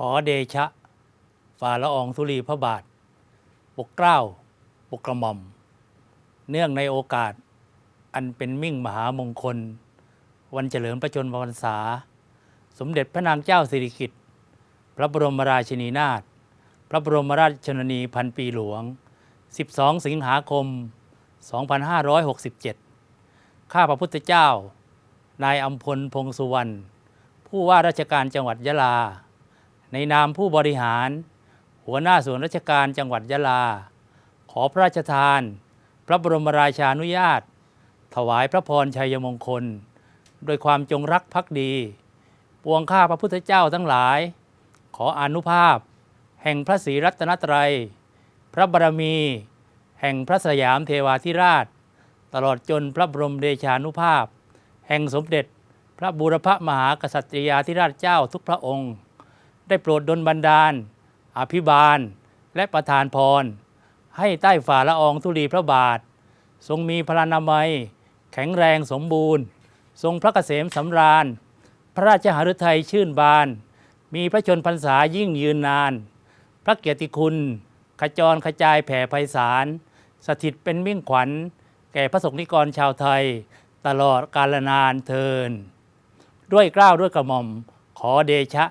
ขอเดชะ ฝ่าละอองธุลีพระบาท ปกเกล้า ปกกระหม่อม เนื่องในโอกาสอันเป็นมิ่งมหามงคล วันเฉลิมพระชนมพรรษา สมเด็จพระนางเจ้าสิริกิติ์พระบรมราชินีนาถพระบรมราชชนนีพันปีหลวง 12 สิงหาคม 2567 ข้าพระพุทธเจ้า นายอัมพลพงสุวรรณ ผู้ว่าราชการจังหวัดยะลา ในนามผู้บริหาร หัวหน้าส่วนราชการจังหวัดยะลา ขอพระราชทาน พระบรมราชานุญาต ถวายพระพรชัยมงคล โดยความจงรักภักดี ปวงข้าพระพุทธเจ้าทั้งหลาย ขออนุภาพ แห่งพระศรีรัตนตรัย พระบารมี แห่งพระสยามเทวาธิราช ตลอดจนพระบรมเดชานุภาพ แห่งสมเด็จพระบูรพมหากษัตริยาธิราชเจ้าทุกพระองค์ ได้โปรดดลบันดาล อภิบาล และประทานพร ให้ใต้ฝ่าละอองธุลีพระบาท ทรงมีพลานามัย แข็งแรงสมบูรณ์ ทรงพระเกษมสำราญ พระราชหฤทัยชื่นบาน มีพระชนพรรษายิ่งยืนนาน พระเกียรติคุณ ขจรขจายแผ่ไพศาล สถิตเป็นมิ่งขวัญ แก่พระสงฆ์นิกรชาวไทย ตลอดกาลนานเทิน ด้วยเกล้าวด้วยกระหม่อมขอเดชะ